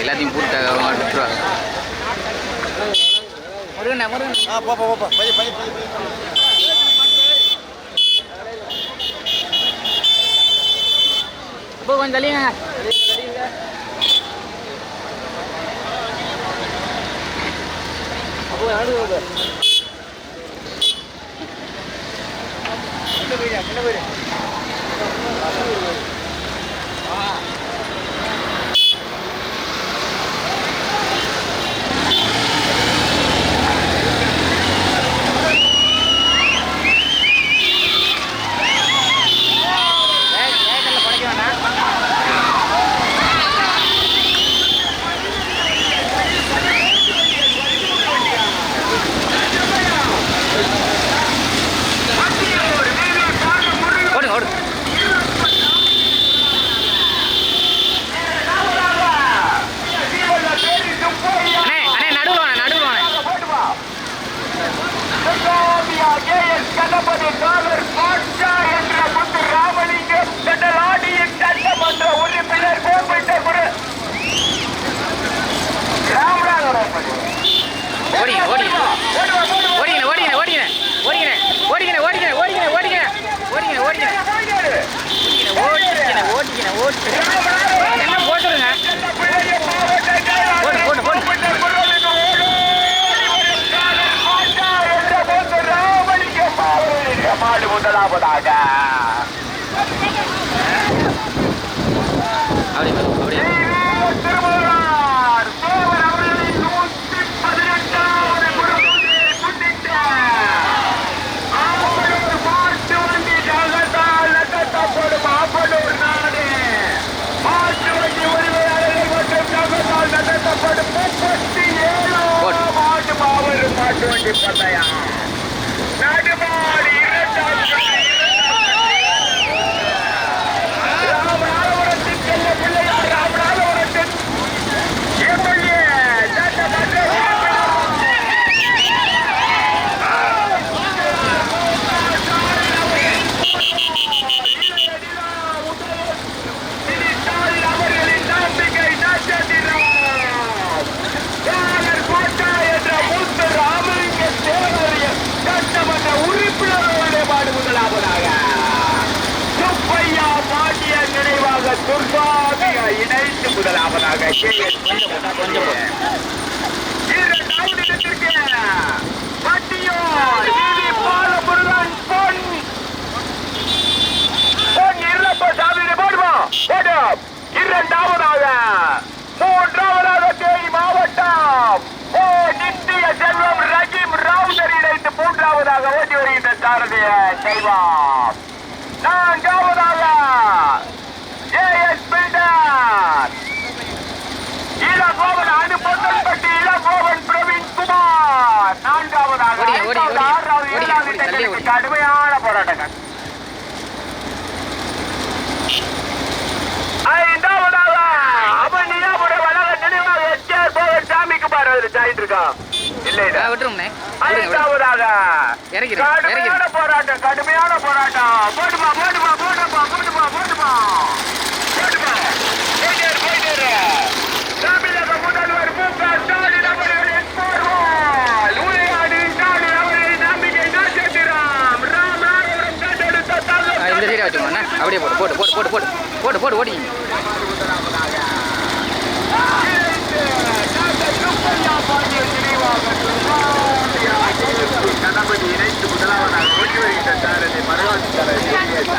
எல்லாத்தையும் போட்டு அவங்க விட்டுருவாங்க. முருகண்ணா முருகண்ணா. ஆ போப்பா போப்பா பை பை. பை பை இப்போ கொஞ்சம் தள்ளிங்க വീഴ് അങ്ങനെ വരും. Kaya துர்காவியா இணைந்து முதலாவதாக இரண்டாவது இடத்திற்கு பட்டியோர் பாலமுருகன் பொன். பொன் இருளப்ப சாமி போடுமா? போடு இரண்டாவதாக மூன்றாவதாக தேனி மாவட்டம். ஓ நித்திய செல்வம் ரஜீம் ராவுதர் இணைந்து மூன்றாவதாக ஓட்டி வருகின்ற சாரதிய செல்வம். நான்காவதாக இரண்டாவது ஆறாவது ஏழாவது இடங்களுக்கு கடுமையான போராட்டங்கள். ஐந்தாவதாக அவன் நிலாவுடைய வளர நினைவாக எச்சார் போக சாமிக்கு பாடுறது சாய்ந்து இருக்கான் கடுமையான போராட்டம் போட்டுமா போட்டுமா போட்டுமா போட்டுமா போட்டுமா வச்சுக்கோண்ணே அப்படியே போடு போட்டு போட்டு போட்டு போட்டு போட்டு போட்டு ஓடிங்க கணபதி இணைந்து முதலாவதாக ஓட்டி வருகின்ற சாரதி மரவாசி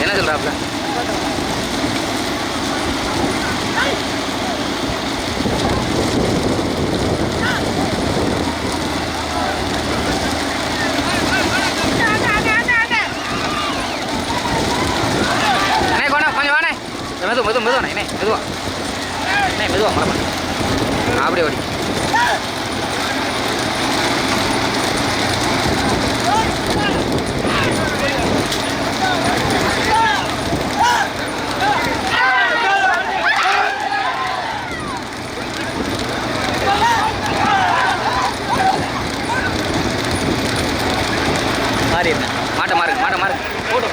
என்ன சொல்கிறாப்புல மெதுவா மெதுவா மெதுவாண்ணே மெதுவா. அண்ணே மெதுவா மழை பண்ணு அப்படியே ஓடி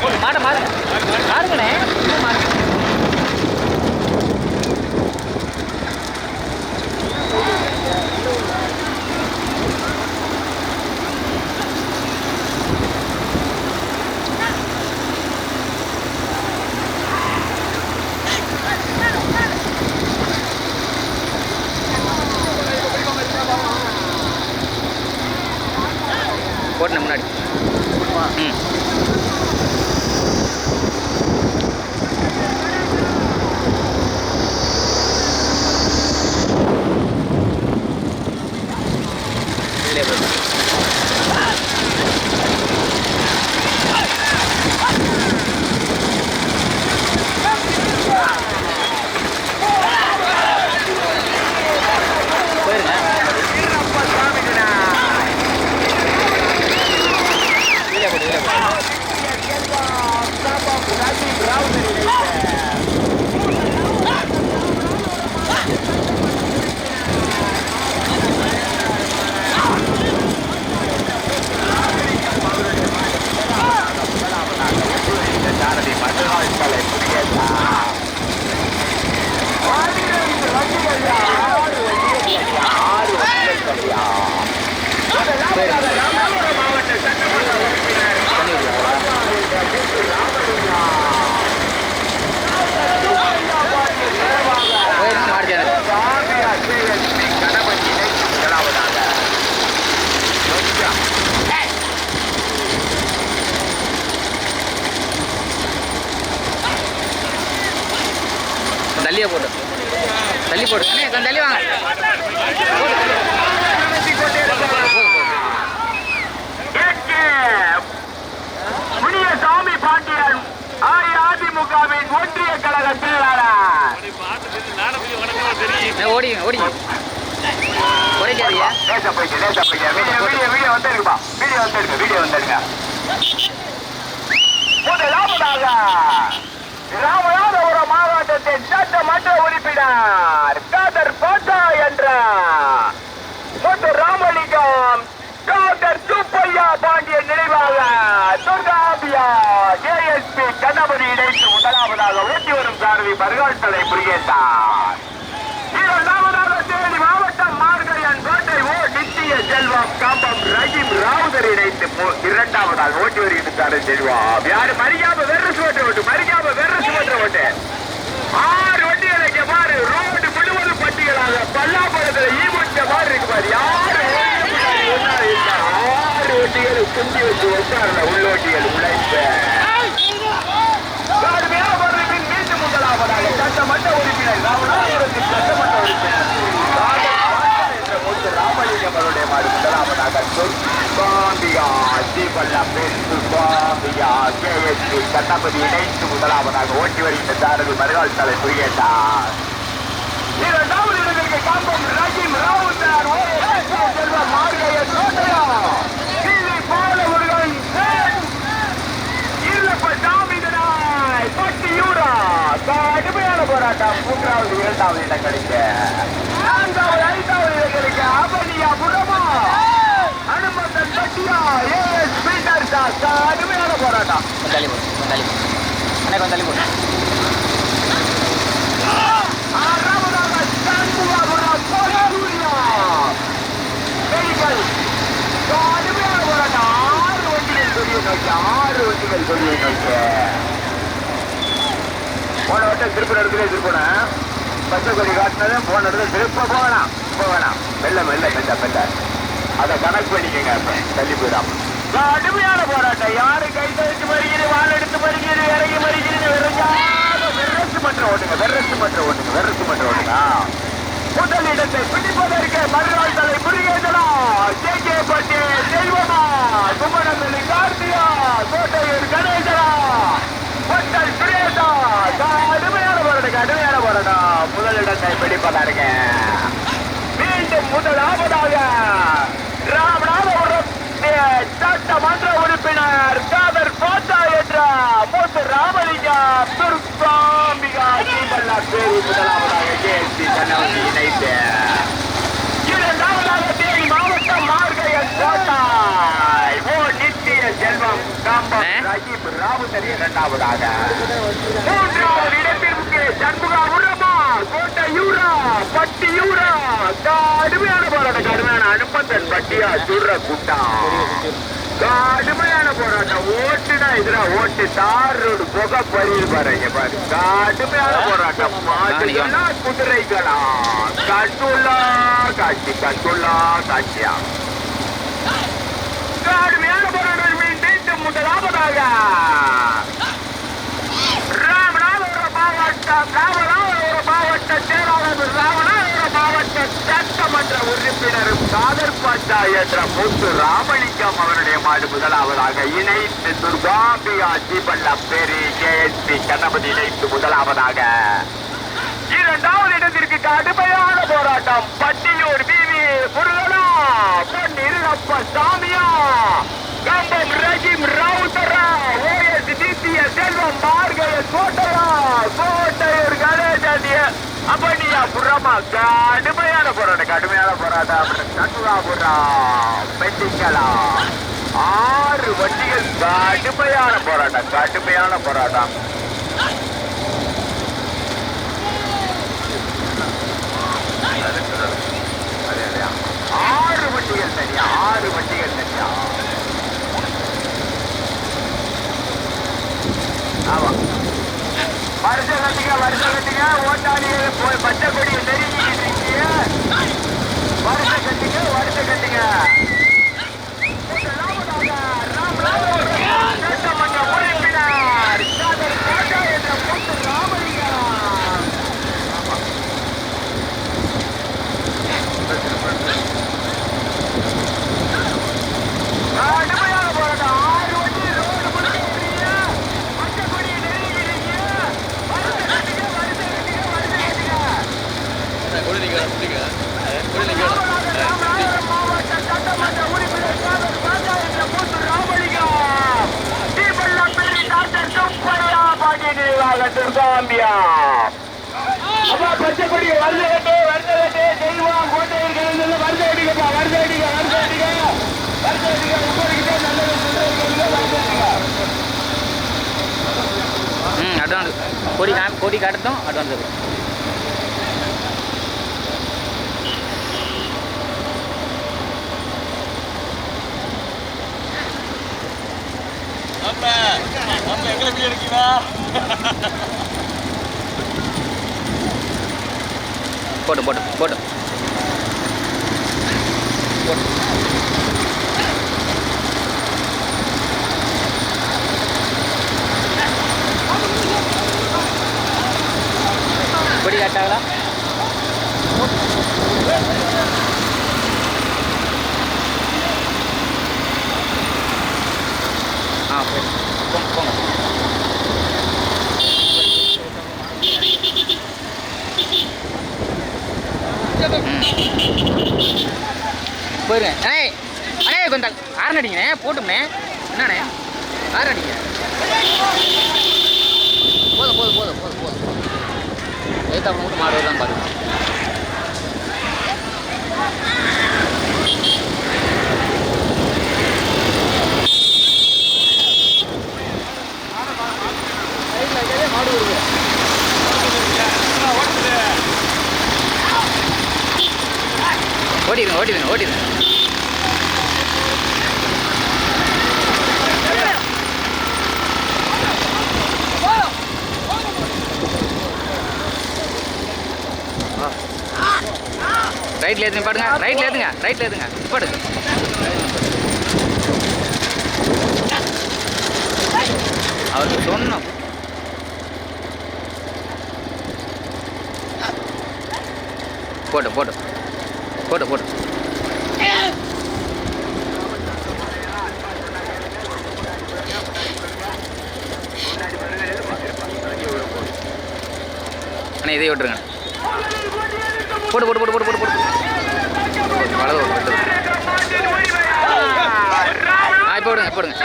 போட்டு போட்டு மாட்டை மாறுங்க மாறுங்கண்ணே மாறுங்க போட்டுன முன்னாடி ம் இதுலயே போடு. போயிருங்க வீரப்ப சாமிகளா. இதுலயே போடு இதுலயே போடு சாரதி மதுராய் கலை புரியதா ஆயிரம் ரசிகர்களா, ஆறு வண்டிகள்யா, ஆறு வண்டிகள்யா. முதலாவதாக ராமநாதபுரம் மாவட்ட சட்டமன்ற உறுப்பினர் தண்ணி ஊற்றியா போயிருங்க மாடி சேனல் சாமியா கேஎஸ்பி கணபதி இணைத்து முதலாவதாக கொஞ்சம் தள்ளியே போட்டு தள்ளி போடு. கொஞ்சம் தள்ளி வாங்க. முனியசாமி பாண்டியன் அஇஅதிமுகவின் ஒன்றிய கழக செயலாளர் ஓடிங்க ஓடிங்க குறைக்காதீங்க வீடியோ வீடியோ வீடியோ வந்துருக்குப்பா வீடியோ வந்துருங்க வீடியோ வந்துருங்க முதலாவதாக ராமநாதபுரம் மாவட்டத்தின் சட்டமன்ற உறுப்பினர் காதர் பாட்டா என்ற முத்து ராமலிங்கம் காதர் சுப்பையா பாண்டிய நினைவாக துர்காபியா ஏஎஸ்பி கண்ணபதி இணைத்து முதலாவதாக ஓட்டி வரும் சாரதி பருகால் புரியேட்டார் இரண்டாவதாக தேனி மாவட்டம் மார்கழியன் கோட்டை ஓ நித்திய செல்வம் காம்பம் ரஹீம் ராவுதர் இணைத்து மு- இரண்டாவதாக ஓட்டி வருகின்றாரு செல்வம். யாரு? மறியாம வெறு சுவற்ற ஓட்டு மறியாம வெறு சுவற்ற ஓட்டு. ஆறு வண்டிகளை இங்க பாரு. ரோடு முழுவதும் பட்டியலாக. பல்லாபுரத்துல ஈமுட்ட மாதிரி இருக்கு பாரு. யாரு? ஆறு வண்டிகளை குந்தி வச்சு வச்சாருல உள்ளோட்டிகள் உழைப்பு. கடுமையாக மீண்டும் முதலாவதாக சட்டமன்ற உறுப்பினர் ராமநாதபுரத்தின் சட்டமன்ற உறுப்பினர். என்ற ராமலிங்கம் அவருடைய கேஎஸ்பி கட்டபதி இணைத்து முதலாவதாக ஓட்டி வருகின்ற சாரதி மறுகால் தலை புரியட்டார் இரண்டாவது இடத்திற்கு காம்பம் ரஜிம் ராவுத்தார் செல்வ மார்கைய சோட்டையா கீழே பாலமுருகன் இல்லப்ப சாமிதனாய் பட்டியூரா கடுமையான போராட்டம் மூன்றாவது இரண்டாவது இடம் கிடைக்க நான்காவது ஐந்தாவது இடங்களுக்கு அபனியா புறமா. அனுமந்தன் போராட்டம் கொஞ்சம் தள்ளி போடு கொஞ்சம் தள்ளி போடு அண்ணே ஆறு வண்டிகள் சொல்லிய போன வட்டம் திருப்பூர் இடத்துல பச்சை கொடி காட்டினது திருப்ப போகலாம் போகலாம் மெல்ல மெல்ல மெல்ல மெல்ல அதை கணக்கு பண்ணிக்கங்க தள்ளி போயிடாம. கடுமையான போராட்டம் யாரு கை தவிச்சு வருகிறது வால் எடுத்து வருகிறது இறங்கி வருகிறது வெறச்சு வெரசு மன்ற ஓட்டுங்க வெறச்சு மன்ற ஓட்டுங்க வெறச்சு மன்ற ஓட்டுங்க. முதல் இடத்தை பிடிப்பதற்கு மறுநாள் தலை முருகேசனம் கே கே பட்டி செல்வமா கும்பனந்தலி கார்த்தியா கோட்டையூர் கணேசனா. பொட்டல் சுரேஷா. கடுமையான போராட்டம் கடுமையான போராட்டம். முதல் இடத்தை பிடிப்பதற்கு மீண்டும் முதலாவதாக சட்டமன்ற உறுப்பினர் காதர் பாட்டா என்ற மூத்த ராமலிங்கா துர்காம்பிகா தீபல்லா பேரு முதலாவதாக கேசி தன்னவதி இணைத்து இரண்டாவதாக தேனி மாவட்டம் மார்கையன் கோட்டாய் ஓ நித்திய செல்வம் காம்பம் ஆ? ரஹீம் ராவுத்தர் இரண்டாவதாக. மூன்றாவது இடத்திற்கு சண்முகா உரமா கோட்டை யூரா பட்டி கடுமையான போராட்டம் கடுமையான அனுப்பந்தன் பட்டியா சுடுற கூட்டம் கடுமையான போராட்டம். ஓட்டுனா எதிரா ஓட்டு. தார் ரோடு புகை பறிவு பாருங்க பாரு. கடுமையான போராட்டம். மாட்டுகளா குதிரைகளா. கட்டுள்ளா காட்சி கட்டுள்ளா காட்சியா. கடுமையான போராட்டம். மீண்டும் முதலாவதாக. ராமநாதபுரம் மாவட்டம் ராமநாதபுரம் மாவட்ட செயலாளர் ராமநாதபுரம் மாவட்ட சட்டமன்ற உறுப்பினரும் காதர் பாட்டா என்ற முத்து ராமலிங்கம் அவருடைய மாடு முதலாவதாக இணைத்து துர்காம்பிகா தீபல்லா பேரி கேஎஸ்பி கணபதி இணைத்து முதலாவதாக. இரண்டாவது இடத்திற்கு கடுமையான போராட்டம். பட்டியூர் பிவி முருகனா பொன்னிருளப்ப சாமியா கம்பம் ரஜிம் ரவுத்தரா ஓஎஸ் நித்திய செல்வம் மார்கழ கோட்டையா கோட்டையூர் கணேசனிய அப்படி புறமா கடுமையான போராட்டம் கடுமையான போராட்டம் சண்முகாபுரம் பெட்டிங்களா ஆறு வண்டிகள் கடுமையான போராட்டம் கடுமையான போராட்டம் ஆறு வண்டிகள் சரியா ஆறு வண்டிகள் சரியா ஆமா. வருஷ கட்டிங்க வருஷ கட்டிங்க ஓட்டாளிகள் போய் பச்சை கொடியை நெருங்கிட்டு இருக்கீங்க கட்டிங்க கட்டிங்க சட்டமன்ற உறுப்பினர் காதர் கோட்டா என்ற முத்து ராமலிங்கம் கடுமையான போராட்டம் ஆறு வண்டி ரோடு முழுக்க வரீங்க பச்சை கொடியை நெருங்கிறீங்க வருஷ கட்டிங்க வருஷ கட்டிங்க வருஷ கட்டிங்க ராமநாதபுரம் மாவட்ட சட்டமன்ற உறுப்பினர் காதர் பாஜா என்ற மூன்று ராமலிங்கம் தீபல்லப்பள்ளி டாக்டர் சுப்பையா பாண்டிய நினைவாக துர்காம்பியா அப்பா பச்சை கொடி வருத கட்டு வருத கட்டு தெய்வம் கோட்டை இருக்கிறது வருத அடிக்கப்பா வருத அடிக்க வருத அடிக்க வருத அடிக்க உப்பரிக்கிட்டே நல்லது சொல்றீங்க வருத அடிக்க ம் அட்வான்ஸ் கொடி கா கொடி காட்டட்டும் அட்வான்ஸ் இருக்கும் போட்டு போட்டு போட்டு பிடி காட்டாங்களா? ஆ சரி போயிருங்க அண்ணே அண்ணே கொஞ்சம் ஆரன் அடிங்கண்ணே போட்டுமே என்னண்ணே? ஆரன் அடிங்க. போதும் போதும் போதும் போதும் போதும். எதிர்த்தாப்புல மட்டும் மாடு தான் பாருங்க. ஓடி ரைட்டில் ஏற்றுங்க பாடுங்க. ரைட்டில் ஏற்றுங்க ரைட்டில் ஏற்றுங்க பாடுங்க. அவருக்கு சொன்னோம் போட்டு போட்டு போட்டு போட்டு அண்ணா இதை விட்டுருங்க. போட்டு போட்டு போட்டு போட்டு போட்டு போட்டு வலது பக்கம் போட்டு. ஆ இப்போ விடுங்க இப்போ விடுங்க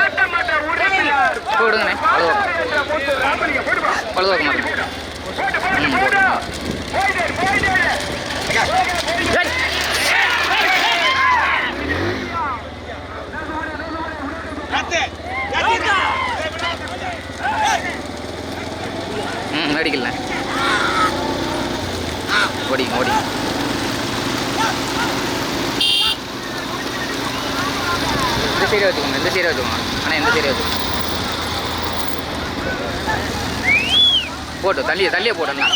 இப்போ விடுங்கண்ணே வலது பக்கம். வலது பக்கம் ம் அடிக்கலாம் ஓடி ஓடி. ஓடிங்க ஓடிங்க இந்த சைடு வச்சுக்கோங்க இந்த சைடு வச்சுக்கோங்க ஆனால் இந்த சைடு வச்சுக்கோங்க போட்டு தள்ளியே தள்ளியே போடலாம்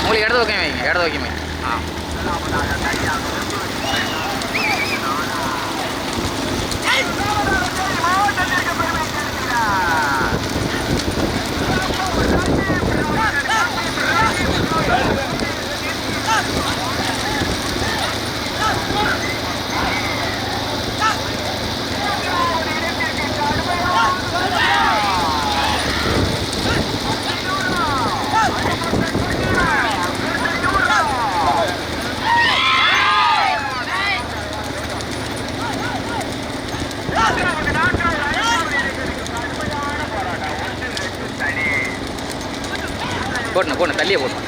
உங்களுக்கு இடது பக்கம் வைங்க இடது பக்கம் வைங்க. ஆ. Yeah போடணும் தள்ளியே போடணும்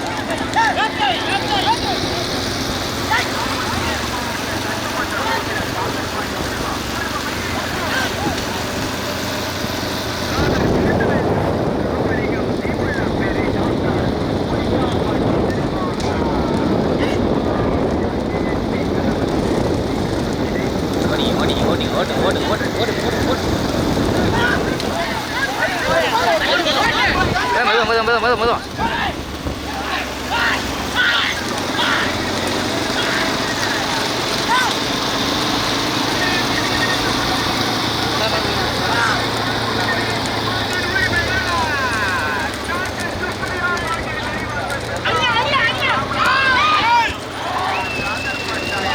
ஓடி ஓடி ஓடி ஓடு ஓடு ஓடு ஓடு ஓடு ஓடு ஏ, மெதுவா மெதுவா மெதுவா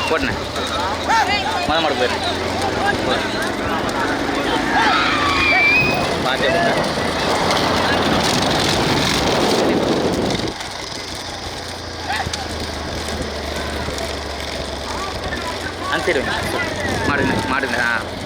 மெதுவா மொத மாடு போயிடுறேன் பார்த்தே போட்டேன் アンテルに丸なな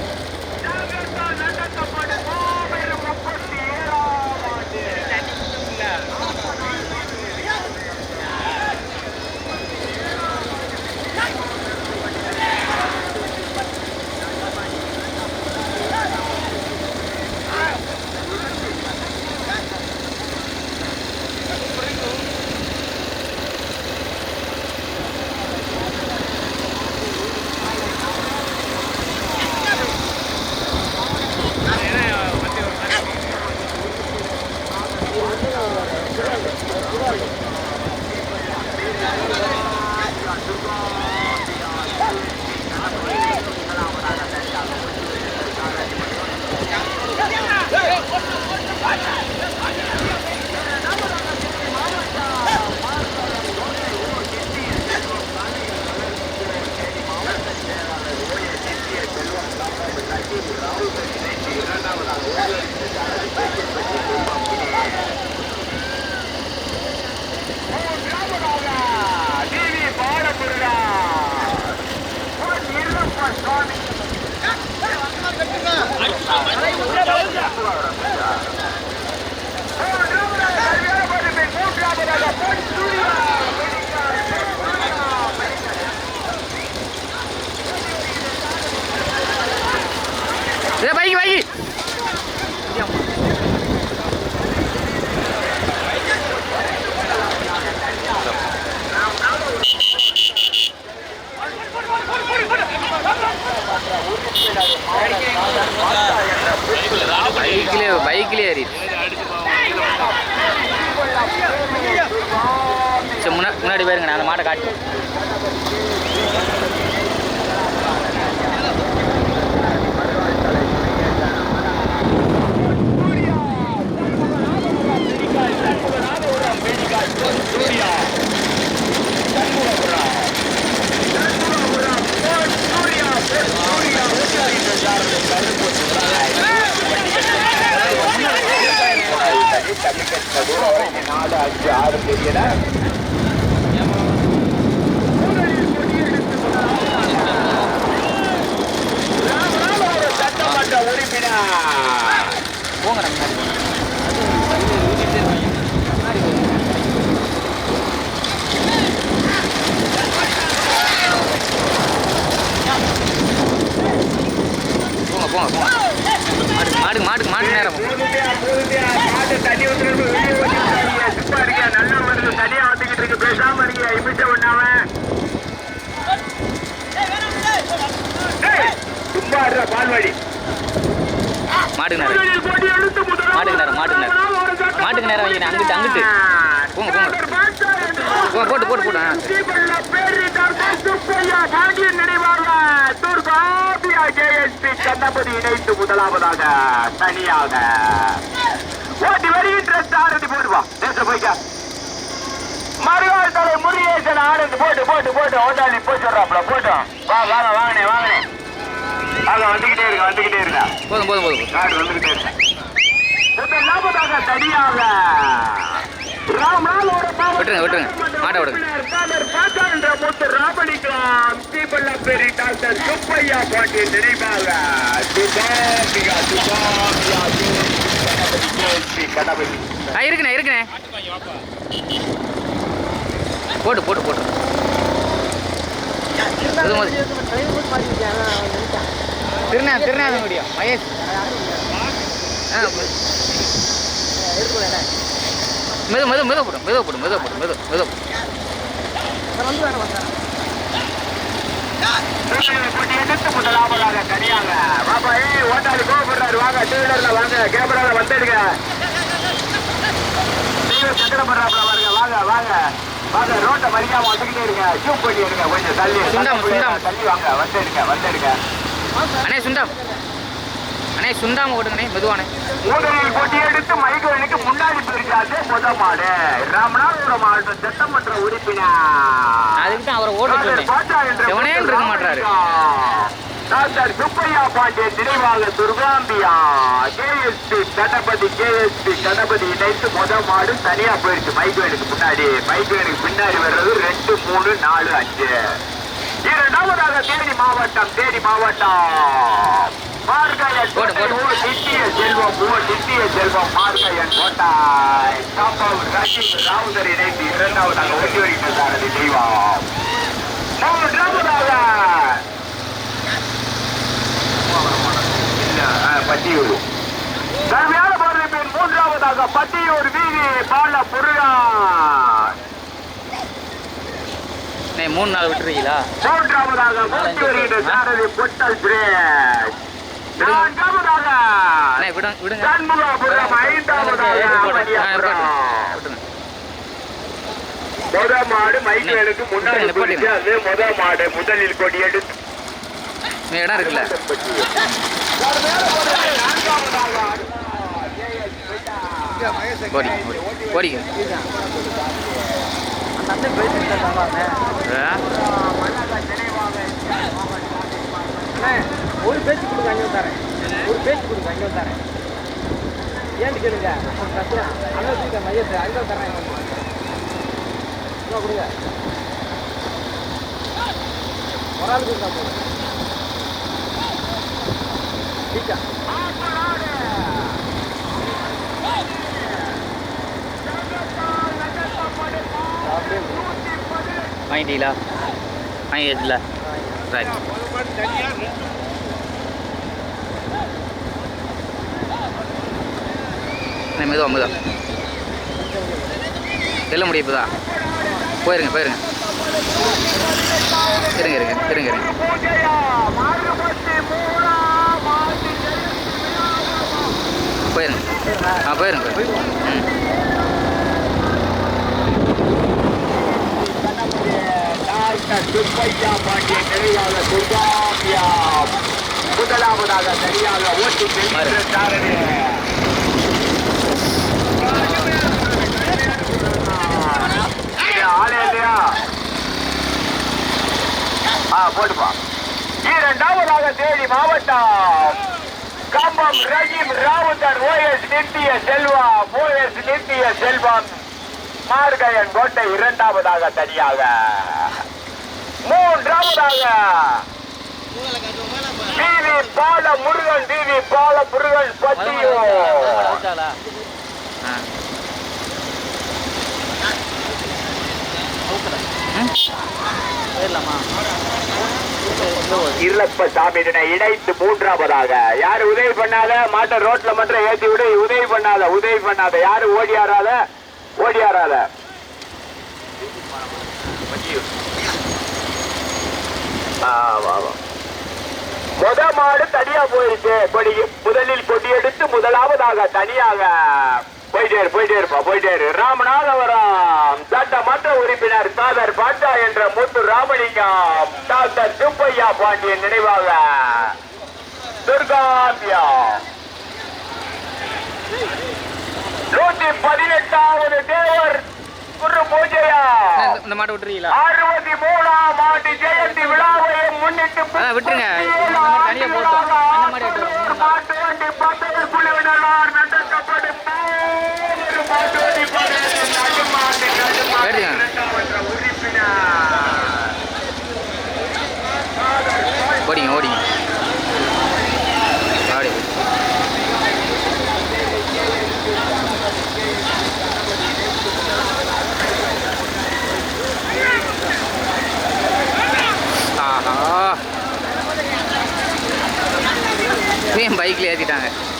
ஆ பைக்கிலே பைக்கிலே ஏறிடுச்சு. சரி முன்னாடி முன்னாடி போயிருங்க நான் அந்த மாட்டை காட்டுவேன் இருடா, பால்வாடி. மாட்டுக்கு நேரம். மாட்டுக்கு நேரம், மாட்டுக்கு நேரம். மாட்டுக்கு நேரம் வைக்கிறேன். அங்கிட்டு, அங்கிட்டு. போங்க, போங்க. போட்டு, போட்டு, போட்டு, கண்ணபதி இணைத்து முதலாவதாக தனியாக. ஓட்டி வருகின்ற சாரதி போடுவா. தேச போய்க்க மறுநாள் தலை முருகேசன் ஆனந்த். போட்டு போட்டு போட்டு. ஓட்டாளி போய் சொல்றாப்ல போட்டோம். வா வாங்க வாங்கனே வாங்கனே வாங்க வந்துகிட்டே இருங்க வந்துகிட்டே இருங்க. போதும் போதும் போதும் காடு வந்துகிட்டே முதலாவதாக தனியாக ராமநாதோட விட்டுருங்க, விட்டுருங்க. மாட்டை விடுங்க. பாட்டா முத்து ராமலிங்கம் தீபல்லப்பேரி டாக்டர் சுப்பையா பாண்டியன் நினைவாக. சுபாபிகா சுபாபியா கணபதி. இருக்குண்ணே இருக்குண்ணே. போட்டு போட்டு போட்டு. திருநா திருநாதனுடைய மகேஷ். ஆ மெது மெது மெது போடும் மெது போடும் மெது போடும் மெது மெது போடும் முதலாவதாக தனியாக பாப்பா ஏய் ஓட்டாளி கோவப்படுறாரு வாங்க டூ வீலர்ல வாங்க கேமரால வந்துடுங்க நீங்க சங்கடப்படுறாப்புல பாருங்க வாங்க வாங்க வாங்க ரோட்டை மறிக்காம வந்துக்கிட்டே இருங்க ஜூம் பண்ணி எடுங்க கொஞ்சம் தள்ளி. தள்ளி வாங்க வந்துடுங்க வந்துடுங்க அண்ணே சுண்டாம் அண்ணே சுண்டாம ஓட்டுங்கண்ணே மெதுவானே முதலில் போட்டி எடுத்து மைக்கோனுக்கு முன்னாடி போயிருக்காது முத மாடு ராமநாதபுரம் மாவட்ட சட்டமன்ற உறுப்பினர். அதுக்கு தான் அவரை ஓட்ட சொன்னேன் செவனே இருக்க மாட்டாரு. டாக்டர் சுப்பையா பாண்டியன் நினைவாக துர்காம்பியா. கேஎஸ்பி கணபதி கேஎஸ்பி கணபதி இணைத்து முத மாடு தனியா போயிடுச்சு மைக்கோனுக்கு முன்னாடி. மைக்கோனுக்கு பின்னாடி வர்றது ரெண்டு மூணு நாலு அஞ்சு. இரண்டாவதாக தேனி மாவட்டம் தேனி மாவட்டம். செல்வம் ஓ நித்திய செல்வம் மார்கழன் கோட்டாய் ராவுதர் இணைந்து இரண்டாவதாக ஓட்டி வருகின்றார் அது தெய்வம் மூன்றாவதாக பட்டியூர். கடுமையான போராட்டத்தின் மூன்றாவதாக பட்டியூர் வீதி பால முருகன் அண்ணே மூணு நாள் விட்டுருக்கீங்களா? மூன்றாவதாக ஓட்டி வருகின்ற சாரதி பொட்டல் பிரேஸ் நான்காவதாக விடுங்க. விடுங்க சண்முகபுரம் ஐந்தாவதாக போட்டு. முத மாடு மைக்கேலுக்கு முன்னாடி. பிடிச்சு அது முத மாடு முதலில் கொடி எடுத்து. இடம் இருக்குல்ல? ஓடி ஓடிக்க ஆ? ஒரு பேச்சு கொடுங்க அங்கே தரேன் ஒரு பேச்சு கொடுங்க அங்கே தரேன் ஏன்னு கேளுங்க? கஷ்டம். அங்கே தூக்க மையத்தை அங்கே தரேன் கொடுங்க. ஒரு ஆள் கொடுத்தா போதும். டீச்சா அப்படியே வாங்கிட்டீங்களா? வாங்கியாச்சுல ரைட் அண்ணே மெதுவா மெதுவா செல்ல முடியும் இப்போதான் போயிருங்க போயிருங்க. இருங்க இருங்க இருங்க இருங்க. போயிருங்க. ஆ போயிருங்க. ம். டாக்டர் சுப்பையா பாண்டியன் நிறைவாக துர்காபியா முதலாவதாக சரியாக ஓட்டி செல்கின்ற சாரதி ஆளே இல்லையா ஆ போட்டுப்பா இரண்டாவதாக தேனி மாவட்டம் கம்பம் ரஹீம் ராவுத்தர் ஓஎஸ் நித்திய செல்வா ஓஎஸ் நித்திய செல்வம் மார்கயன் கோட்டை இரண்டாவதாக தனியாக மூன்றாவதாக டிவி பால முருகன் டிவி பால முருகன் பட்டியோ இல்லப்ப சாமி இணைத்து மூன்றாவதாக. யாரு உதவி பண்ணாத மாட்ட ரோட்ல மட்டும் ஏத்தி விடு உதவி பண்ணாத உதவி பண்ணாத. யாரு ஓடியாராத ஓடியாராத. முத மாடு தனியா போயிருச்சு. கொடி முதலில் கொடி எடுத்து முதலாவதாக தனியாக போயிட்டே போயிட்டே இருப்பா போயிட்டே ராமநாதபுரம் சட்டமன்ற உறுப்பினர் சாதர் பாட்டா என்ற முத்து ராமலிங்கம் டாக்டர் சுப்பையா பாண்டியன் நினைவாக துர்காபியா நூத்தி பதினெட்டாவது தேவர் குரு பூஜையா இந்த- மாட்டை விட்டுறீங்களா அறுபத்தி மூணாம் ஆண்டு ஜெயந்தி விழாவை முன்னிட்டு விட்டுருங்க. தனியா போட்டோம். அந்த மாதிரி. மாட்டு வண்டி பந்தய குழுவினரால் நடத்தப்படும் மாபெரும் மாட்டு வண்டி பந்தயத்தில் நடுமாட்டு நடுமாட்டு எடுத்துங்க. இரண்டாமன்ற உறுப்பினர் ஓடிங்க ஓடிங்க அப்படி ஆஹா ஏன் பைக்கில் ஏற்றிட்டாங்க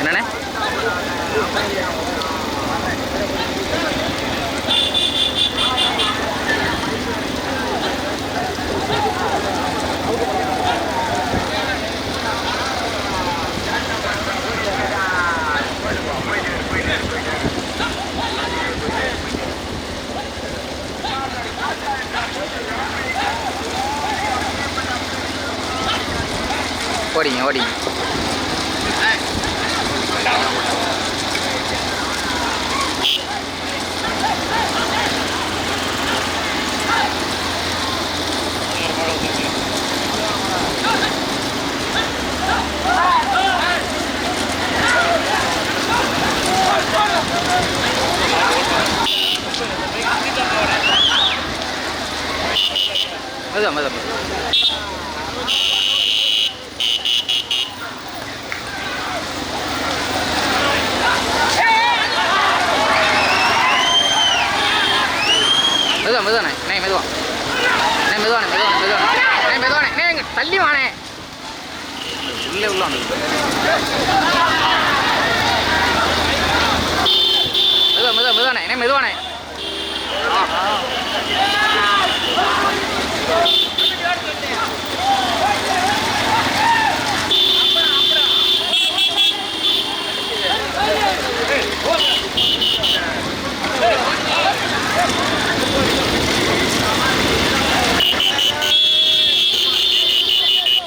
என்னண்ணே ஓடிங்க ஓடிங்க மெதுவா மெதுவா மெதுவா. மெதுவா மெதுவாண்ணே நே மெதுவா. நே மெதுவாண்ணே மெதுவாண்ணே மெதுவாண்ணே நே மெதுவாண்ணே நே இங்க தள்ளி வாண்ணே உள்ளே உள்ள மெதுவா மெதுவா மெதுவாண்ணே நே மெதுவாண்ணே பாட்டு வேண்டாம் பாட்டு வேண்டாம் அப்படியே பிடிக்கணும்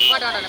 மூன்றாவதாக அனுமந்தன் பெட்டி லைட்டை slow பண்ணுங்க. ஆ, ஆ. மூன்றாவதாக அனுமந்தன் பெட்டி